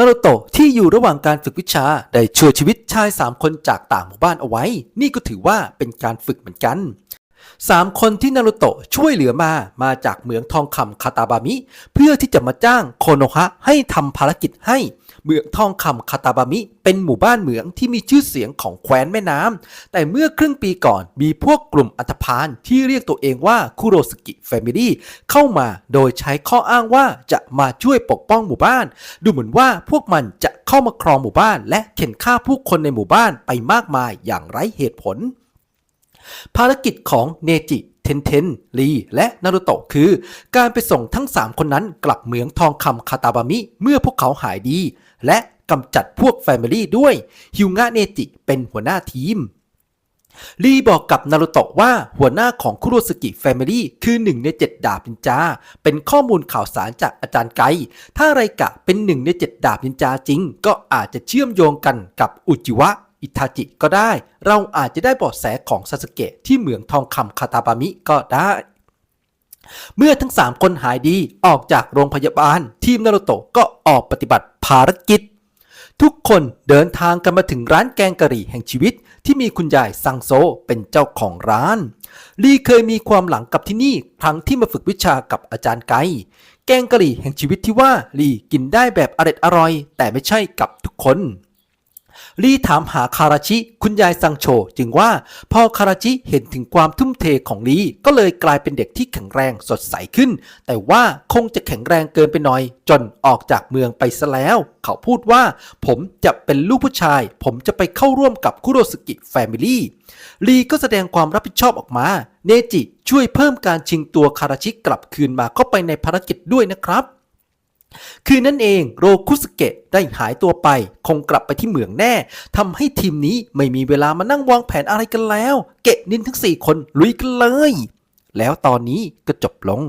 นารุโตะที่อยู่ระหว่างการฝึกวิชาได้ช่วยชีวิตชาย 3 คนจากต่างหมู่บ้านเอาไว้ นี่ก็ถือว่าเป็นการฝึกเหมือนกันสามคนที่นารุโตะช่วยเหลือมามาจากเหมืองทองคำคาตาบามิ เพื่อที่จะมาจ้างโคโนฮะให้ทำภารกิจให้ เมืองทองคำคาตาบามิ เป็นหมู่บ้านเหมืองที่มีชื่อเสียงของแคว้นแม่น้ำ แต่เมื่อครึ่งปีก่อนมีพวกกลุ่มอันธพาลที่เรียกตัวเองว่าคุโรสกิแฟมิลี่เข้ามาโดยใช้ข้ออ้างว่าจะมาช่วยปกป้องหมู่บ้าน ดูเหมือนว่าพวกมันจะเข้ามาครองหมู่บ้าน และเข็นฆ่าผู้คนในหมู่บ้านไปมากมายอย่างไร้เหตุผลภารกิจของเนจิ ทนเทนลีและนารุโตะคือ การไปส่งทั้ง 3 คนนั้นกลับเหมืองทองคำคาตาบามิ เมื่อพวกเขาหายดี และกำจัดพวกแฟมิลี่ด้วยฮิวงะเนจิเป็นหัวหน้าทีมลีบอกกับนารุโตะว่าหัวหน้าของคุโรสกิแฟมิลี่คือหนึ่งในเจ็ดดาบนินจา เป็นข้อมูลข่าวสารจากอาจารย์ไก ถ้าไรกะเป็นหนึ่งในเจ็ดดาบนินจาจริง ก็อาจจะเชื่อมโยงกันกับอุจิวะ อิทาจิก็ได้ เราอาจจะได้เบาะแสของซาสเกะที่เหมืองทองคำคาตาบามิก็ได้ เมื่อทั้ง 3 คนหายดีออกจากโรงพยาบาล ทีมนารุโตะก็ออกปฏิบัติภารกิจ ทุกคนเดินทางกันมาถึงร้านแกงกะหรี่แห่งชีวิต ที่มีคุณยายซังโซเป็นเจ้าของร้านลีเคยมีความหลังกับที่นี่ครั้งที่มาฝึกวิชากับอาจารย์ไกแกงกะหรี่แห่งชีวิตที่ว่าลีกินได้แบบอร่อยอร่อยแต่ไม่ใช่กับทุกคน ลีถามหาคาราชิคุณยายซังโช จึงว่าพอคาราชิเห็นถึงความทุ่มเทของลีก็เลยกลายเป็นเด็กที่แข็งแรงสดใสขึ้น แต่ว่าคงจะแข็งแรงเกินไปหน่อย จนออกจากเมืองไปซะแล้ว เขาพูดว่า ผมจะเป็นลูกผู้ชาย ผมจะไปเข้าร่วมกับคุโรสกิแฟมิลี่ลีก็แสดงความรับผิดชอบออกมา เนจิช่วยเพิ่มการชิงตัวคาราชิกลับคืนมาเข้าไปในภารกิจด้วยนะครับ คืนนั้นเองโรคุสเกะได้หายตัวไป คงกลับไปที่เหมืองแน่ทำให้ทีมนี้ไม่มีเวลามานั่งวางแผนอะไรกันแล้ว เกะนินทั้ง 4 คนลุยกันเลย แล้วตอนนี้ก็จบลง